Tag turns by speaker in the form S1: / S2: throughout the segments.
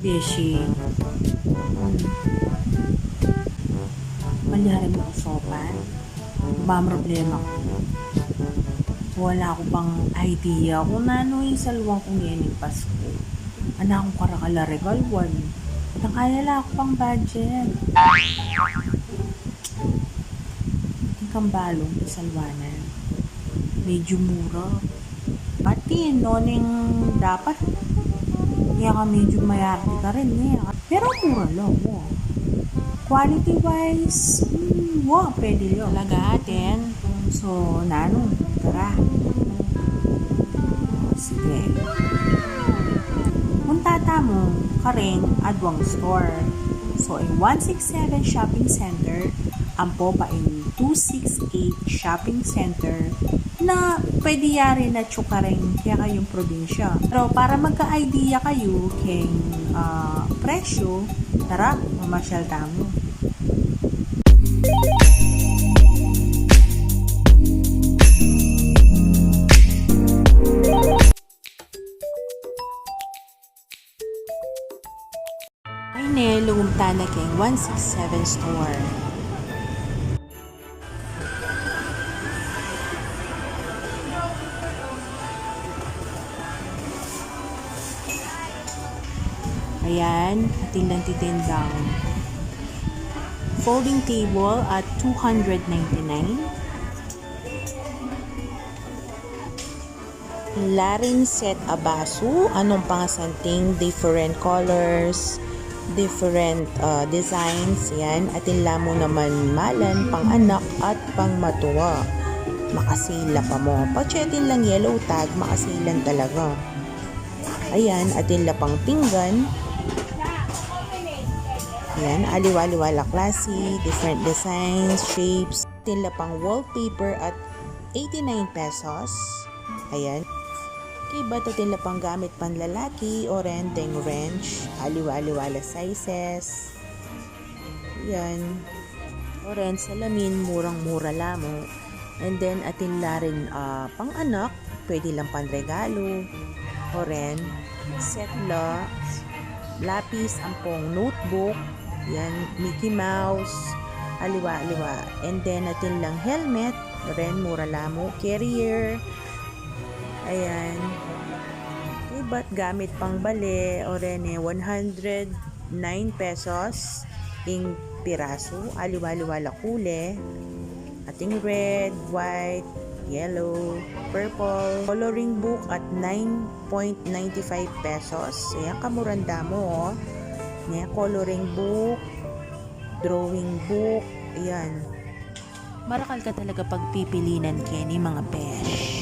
S1: Beshi. Malihari mo sopan. Ba problema ko. Wala ko pang idea kung ano yung salwang kong yan yung Pasko. Ana akong karakala regal one. Nakaya lang ako pang budget. Yung kambalong sa salwanan. Medyo mura. Pati noning dapat kaya ka medyo mayarte ka rin eh. Pero mura lang, wow. Quality wise, mm, wow, pwede yun. Talaga atin. So, nano, tara. Sige. Punta mo, karing Adwang Store. So, in 167 Shopping Center, ampo pa in 268 Shopping Center na pwede yari na tsukaring kaya kayong probinsya. Pero para magka-idea kayo keng ah, presyo, tara, mamasyal tamo. Ay ne, lumumta na keng 167 store. Ayan, ating lang titindang folding table at 299. Larin set abasu, anong pangasanting different colors, different uh, designs, yan. Atin lamo naman malan, pang anak at pang matuwa. Makasila pa mo. Pachetin lang yellow tag, makasilan talaga. Ayan, atin lapang pinggan. Ayan, aliwa-liwala klase, different designs, shapes. Atin lapang wallpaper at 89 pesos. Ayan. Kiba atin lapang gamit panlalaki o rendeng wrench. Aliwa-liwala sizes. Ayan. O ren, salamin, murang-mura lamo. And then, atin la rin ah, pang anak, pwede lang panregalo. O ren, set la, lapis, ampong notebook, yan, Mickey Mouse, aliwa-aliwa. And then, atin lang helmet, ren, mura lamo, carrier, ayan. Iba't gamit pang bale, o ren, eh, 109 pesos, ing piraso, aliwa-liwala kule, ating red, white, yellow, purple, coloring book at 9.95 pesos. Ayan, kamuranda mo, oh. Coloring book, drawing book, ayan. Marakal ka talaga pagpipilinan, Kenny, mga besh.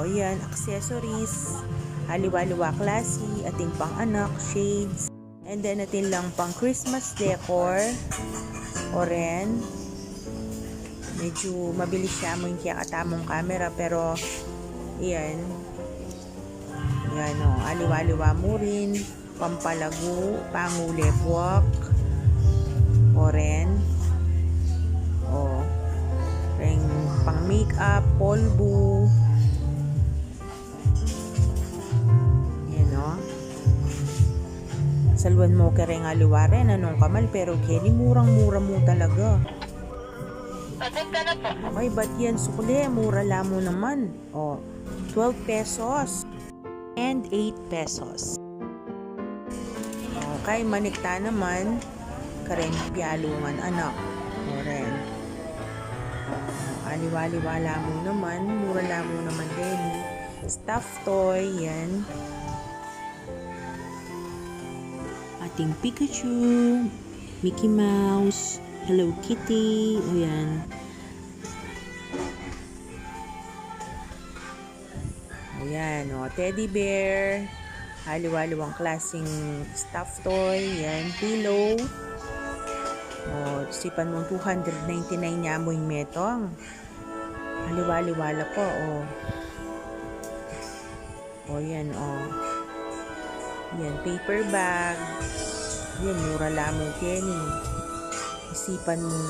S1: Oh, ayan, accessories, haliwa-liwa klase, ating pang anak, shades, and then atin lang pang Christmas decor, oren, medyo mabilis siya mo yung katamong camera pero iyan yan o aliwa-liwa mo rin pampalago pangulepwak oren. O ring pang makeup polvo salwan mo ka rin aliwaren anong kamal pero Kelly murang-mura mo talaga
S2: Pasok ka na po.
S1: Ay, ba't yan sukli? Mura lamo naman. O, 12 pesos. And 8 pesos. Okay, manikta naman. Karen piyalungan anak. O ren. Aliwa-liwa lamo naman. Mura lamo naman din. Stuffed toy, yan. Ating Pikachu, Mickey Mouse, Hello Kitty, o yan. Ayan, o, teddy bear, haliwa-liwang klaseng stuffed toy, yan, pillow. O, sipan mong 299 niya mo yung metong. Haliwa-liwala po, o. O, yan, o. Yan, paper bag. Yan, mura lamang Kenny. Isipan mong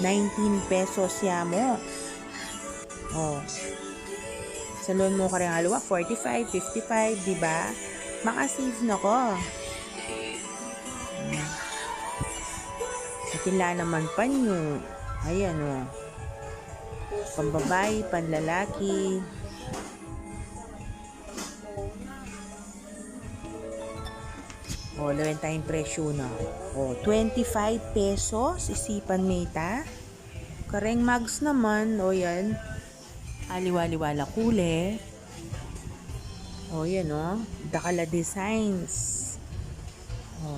S1: 19 pesos ya mo. Oh. Sa loan mo ka rin halawa, 45, 55, di ba? Makasave na ko. Hmm. Atila naman panyo. Ayan o. Oh. Pambabae, panlalaki. O, lawin tayong presyo na. O, 25 pesos, isipan meta. Kareng mags naman, o yan. Aliwaliwala kule. O, yan o. Dakala Designs. O.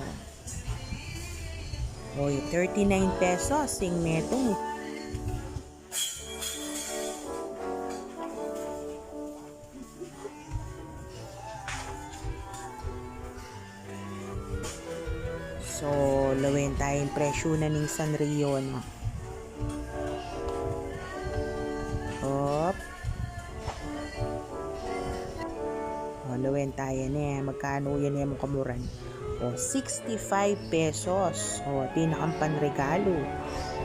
S1: O, 39 pesos, sing metong. So, lawin tayong presyo na ng Sanrio, no? Hop. O, lawin tayo na Magkano yan yung kamuran? O, 65 pesos. O, tinakang panregalo.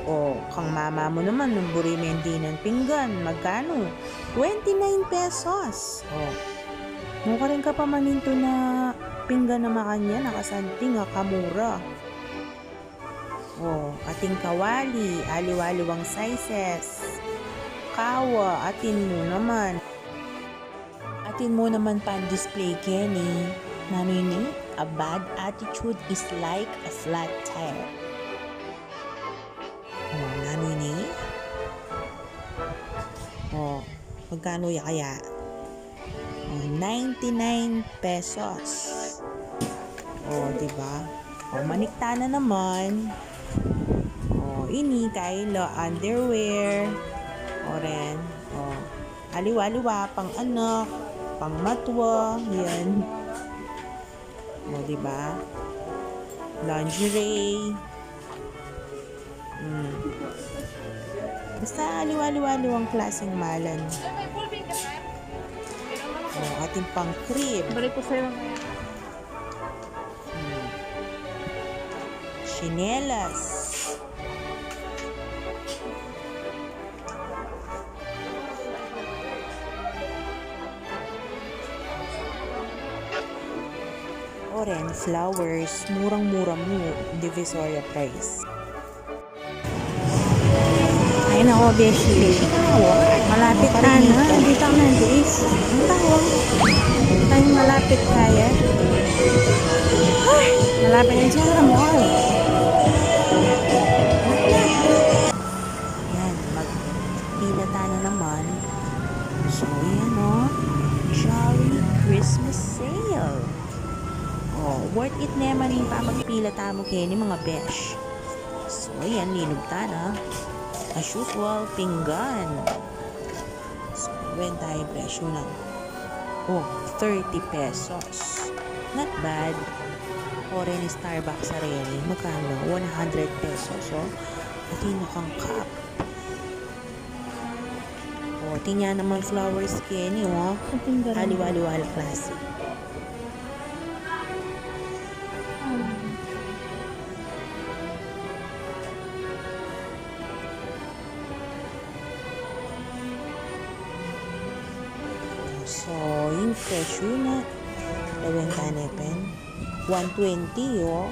S1: O, kang mama mo naman, nung burimendi ng pinggan. Magkano? 29 pesos. O, mukha rin ka pa maninto na pinggan na makanya, nakasanting nga kamura. Oh, ating kawali, aliwaliwang sizes. Kawa, atin mo naman. Atin mo naman pan display Kenny. Nanini, a bad attitude is like a flat tire. Oh, nanini. Oh, magkano ya kaya? Oh, 99 pesos. Oh, 'di ba? Oh, manikta na naman. Oh, ini Kylo underwear. O ren. Oh, aliwa-liwa pang anak, pang matwa, 'yan. Oh, 'di ba? Lingerie. Mm. Basta aliwa-liwa-liwang klaseng malan. Oh, ating pang crib.
S2: Balik ko sa'yo mamaya.
S1: Chinelas. Oren, flowers, murang-mura mo, Divisoria price.
S3: Ay nako, Beshi. Malapit na na. Dito ako na, Luis. Ang tawag. Tayo malapit kaya. Ay, malapit na siya mall.
S1: Yan, magpila tayo naman. So, yan o. Jolly Christmas Sale. Oh, worth it naman yung pamagpila tamo kayo ni mga besh. So, yan, linog na. As usual, pinggan. So, when tayo presyo na. Oh, 30 pesos. Not bad. O rin Starbucks sa rin. Magkano? 100 pesos. Oh. At yung nakang cup. O, tinya naman flower skin. Oh. Aliwaliwala klase. So, yung presyo na laweng kanepen. 120 oh.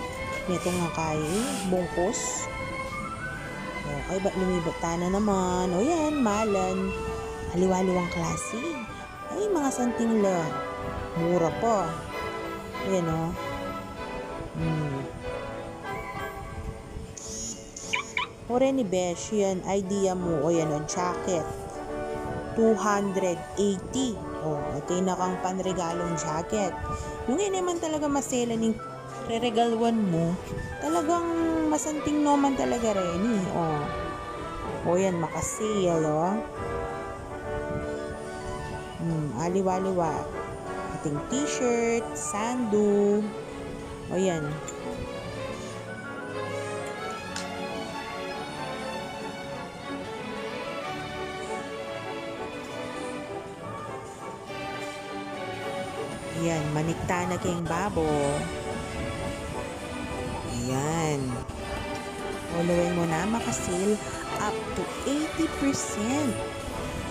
S1: Nito nga kayo, bungkos. Okay, ba lumibat na naman? O yan, malan. Aliwaliwang klase. Ay, mga santing lang. Mura pa. Ayan o. Hmm. Ore ni Besh, yan, idea mo. O yan o, jacket. 280. Oh, ito yung nakang panregalong jacket. Yung yun naman talaga masela ng reregaluan mo, talagang masanting naman talaga rin eh. Oh. O yan, makasale, oh. Hmm, aliwa-liwa. Ating t-shirt, sandu. O yan. Yan, manikta na kayong babo. Ayan. Following mo na makasil up to 80%.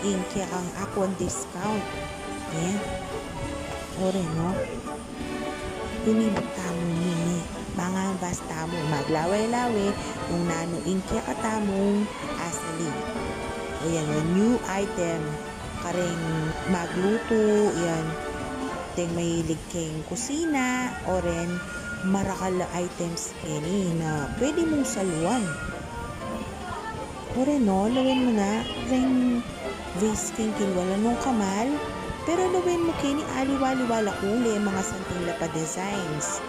S1: inke kang akon discount. Yan. Ore, no? Pinibot tamo nini. Mga basta mo maglaway-laway kung nano inke ka tamong asali. Ayan, new item. Karing magluto, yan. Ting mahilig kayong kusina, o rin marakala items kini na pwede mong saluan. O rin, no? Lawin mo na. Ring vase king kilwala nung kamal. Pero lawin mo kini aliwaliwala kuli mga santing lapa designs.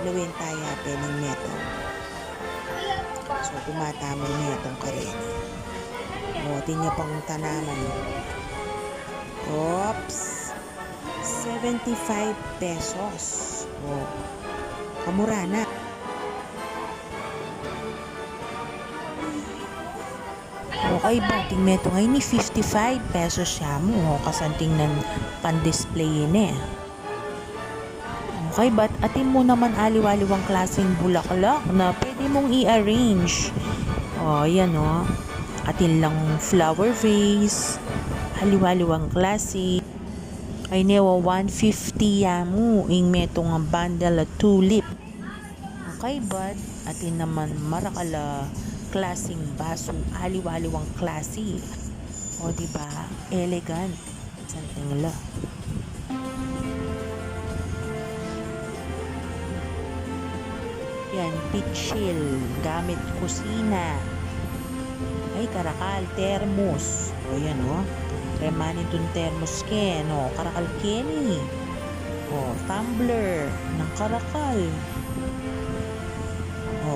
S1: Lawin tayo atin ng metal. So, tumatamo niya itong karin. O, tinya pang tanaman. Oops. 75 pesos. O, kamura na. Okay ba? Tingnan ito ngayon ni 55 pesos siya mo. O, kasanting ng pan-display yun eh. Okay, but atin mo naman aliwaliwang klaseng bulaklak na pwede mong i-arrange. O, yan o. Atin lang flower vase. Aliwaliwang klase. Ay newa 150 yamu. Ing metong ang bundle at tulip. Okay, but atin naman marakala klaseng baso. Aliwaliwang klase. O, di ba? Elegant. Something la. Yan, pitchil, gamit kusina. Ay, karakal, termos. O, yan, o. Remanin tun termos ken, o. Karakal keni. O, tumbler ng karakal. O,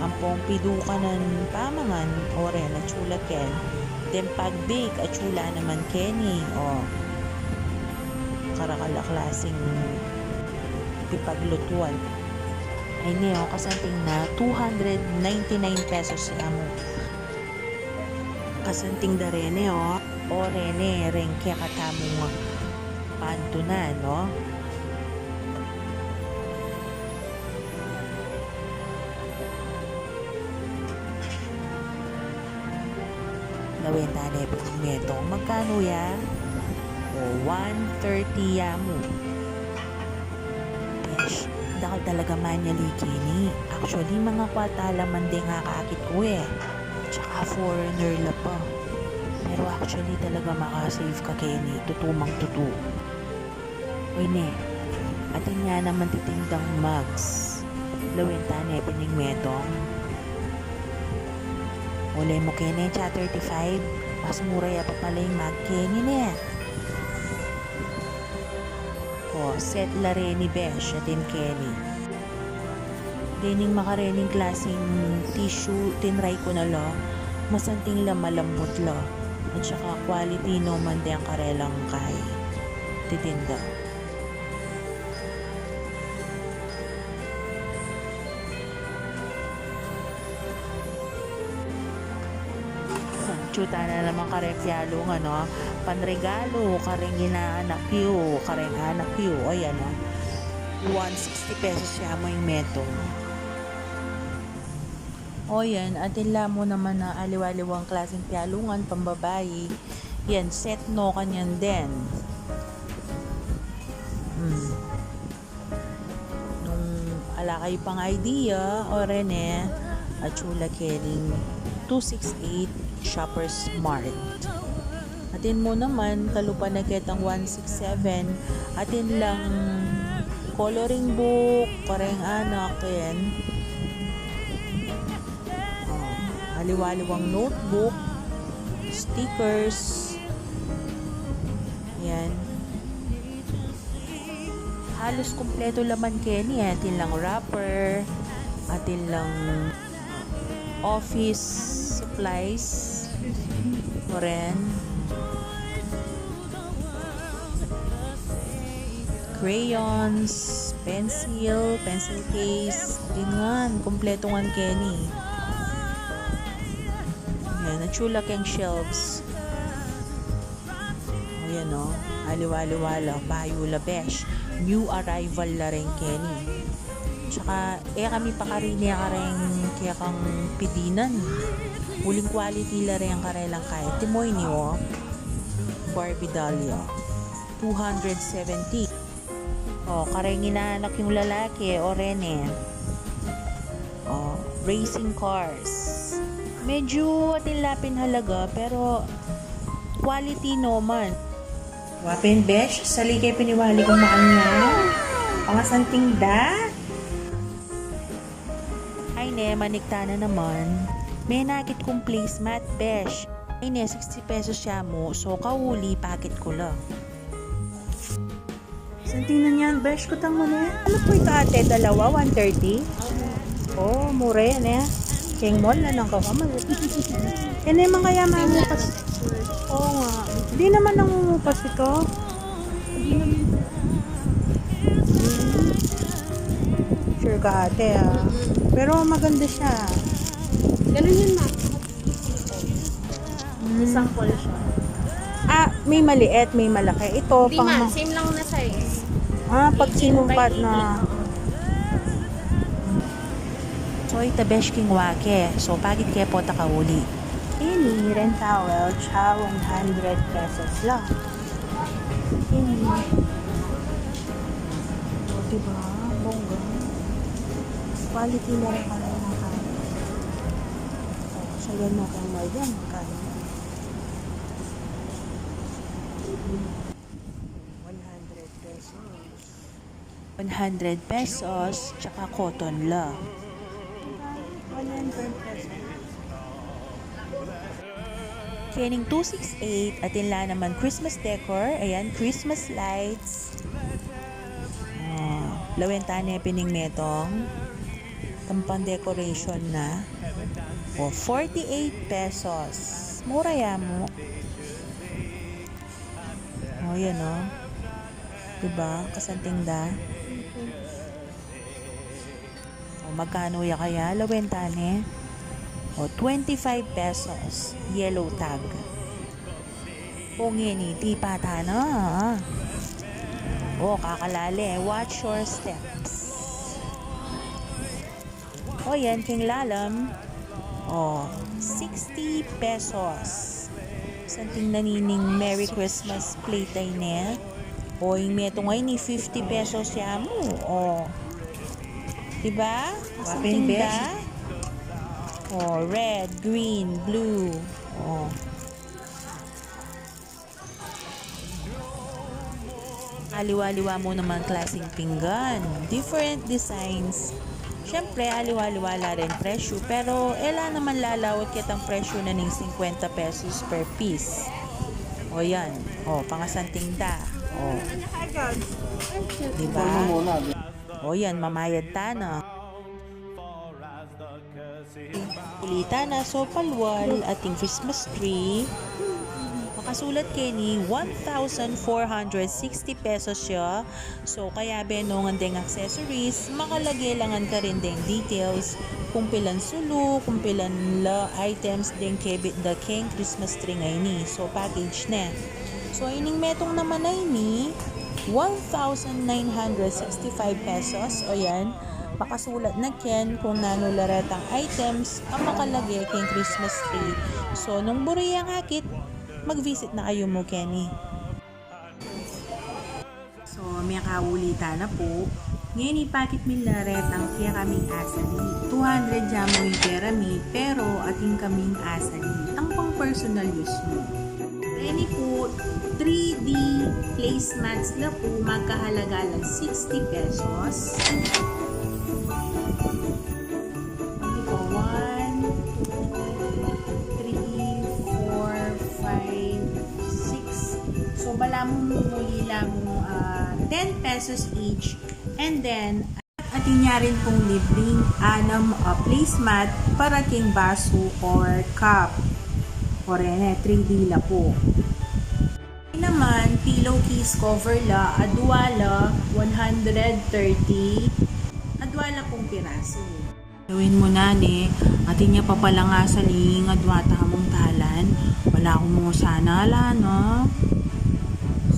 S1: ang pongpiduka ng pamangan, o rin, at chula ken. Then, pag-bake, at chula naman keni. O, karakal na klaseng ipaglutuan ay niyo kasanting na 299 pesos siya mo kasanting da rene o o rene rengke katamong panto na no Lawin na na meto. Magkano ya? O, 130 ya mo. Besh, dahil talaga man niya likini. Actually, mga kwatala man din nga kaakit ko eh. Tsaka foreigner la pa. Pero actually talaga makasave ka Kenny. Tutumang tutu. Uy ne, atin nga naman titindang mugs. Lawin tane pining metong. Ulay mo Kenny, cha 35. Mas mura ya pa pala yung mag Kenny ne. O, set la ni Besh atin Kenny. Dining makarening klaseng tissue, tinry ko na lo. Masanting la malambot lo. At saka quality no man ang karelang kay titinda. Chuta na naman karekyalo nga no. Panregalo, kareng inaanak yu, kareng anak yu. Ayan no. 160 pesos siya mo yung meto. O yan, atila mo naman na aliwaliwang klaseng pialungan, pambabayi. Yan, set no kanyan din. Hmm. Nung ala kayo pang idea, o rene, at chula keling 268 Shoppers Mart. Atin mo naman, kalupa na kitang 167. Atin lang coloring book, pareng anak, yan. Oh, aliwaliwang notebook, stickers, yan. Halos kumpleto laman Kenny, atin lang wrapper, atin lang office supplies, o rin. crayons, pencil, pencil case, kompleto nga Kenny. Yan, natchula keng shelves. O yan o, aliwaliwala, bayula besh. New arrival la rin Kenny. Tsaka, eh kami pakarini ka rin kaya kang pidinan. Uling quality la rin ang karelang kaya. Timoy niyo, Barbie Dahlia. 270. Oh, kareng inaanak yung lalaki, o Rene. Oh, racing cars. Medyo atin-lapin halaga, pero quality naman. Wapin, besh. Sali kayo piniwali kong makanya. Pangasanting da. Ay ne, manikta na naman. May nakit kong placemat, besh. Ay ne, 60 pesos siya mo. So, kahuli, packet ko lang.
S3: Santing na niyan, besh ko tang muna. Ano po ito ate? Dalawa, 130? Oh, mura yan eh. King mall na lang kakamal. Yan mga kaya mamupas. Oo nga. Hindi naman namumupas ito. Sure ka ate ah. Pero maganda siya.
S2: Ganun yun, ma. Isang call siya.
S3: Ah, may maliit, may malaki. Ito,
S2: Hindi,
S3: pang...
S2: ma. Same lang na size.
S3: Ah, pag
S2: 18 by
S3: sinumpat
S2: 18.
S3: na.
S1: So, ita besh king wake. So, pagit kaya po takahuli.
S3: Ini, rent towel, cha 100 pesos lang. Ini. O, diba? Bongga. Quality na rin pala ng kaya. O, sa yan na kang mal yan, kaya. 100 pesos.
S1: 100 pesos, tsaka cotton lang.
S3: 100 pesos.
S1: Kening 268, atin la naman Christmas decor. Ayan, Christmas lights. Oh, lawentane pining metong. Tampang decoration na. O, 48 pesos. Mura ya mo. O, yan o. Diba? Kasanting da. Magkano ya kaya? Lawentane. O, 25 pesos. Yellow tag. O, ngini, di pata na. O, kakalali. Watch your steps. O, yan, king lalam. O, 60 pesos. Santing nanining Merry Christmas plate ay ne. O, yung meto ngayon ni 50 pesos siya mo. O, diba?
S3: Besh.
S1: da. Oh, red, green, blue. Oh. Aliwa-liwa mo naman klaseng pinggan. Different designs. Siyempre, aliwa-liwala rin presyo. Pero, ela naman lalawat kitang presyo na ng 50 pesos per piece. O yan. O, pangasanting da. O. Diba? O yan, mamayad ta na. Kulita na so palwal ating Christmas tree. Makasulat kay ni 1,460 pesos siya. So kaya benongan ding accessories, makalagay langan ka rin ding details kung pilan sulu, kung pilan la items ding kebit the king Christmas tree ngay ni. So package na. So ining metong naman ay ni 1,965 pesos. O yan, makasulat na Ken kung nanularetang items ang makalagay kay Christmas tree. So, nung buriyang akit, mag-visit na kayo mo, Kenny. So, may kaulita na po. Ngayon, ipakit milaret ang kaya kaming asali. 200 jamo yung pero ating kaming asali. Ang pang personal use mo. Ready po, 3D placemats na po, magkahalaga lang 60 pesos. Ano po, 1, 2, 3, 4, 5, 6. So, bala mo lang mo ah, 10 pesos each. And then, atin niya rin pong libreng anam uh, placemat para king baso or cup. O rin, 3D la po. Naman, pillowcase cover la, adwala, 130, adwala pong piraso. Gawin mo na ni, atin niya papala nga sa ling adwata mong tahalan. Wala akong mo sana ala, no?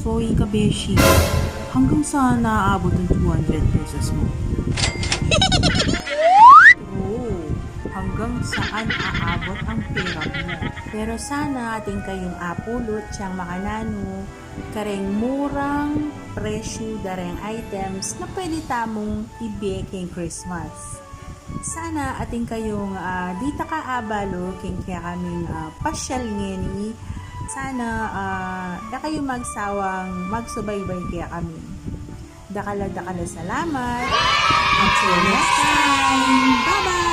S1: So, ika beshi, hanggang sana aabot ng 200 pesos mo. hanggang saan aabot ang pera mo. Pero sana ating kayong apulot siyang makanano, kareng murang presyo dareng items na pwede tamong ibiking Christmas. Sana ating kayong uh, dita ka abalo king kaya kaming ah, pasyal ngeni. Sana uh, da kayo magsawang magsubaybay kaya kami. Dakala dakala salamat. Until next time. Bye-bye.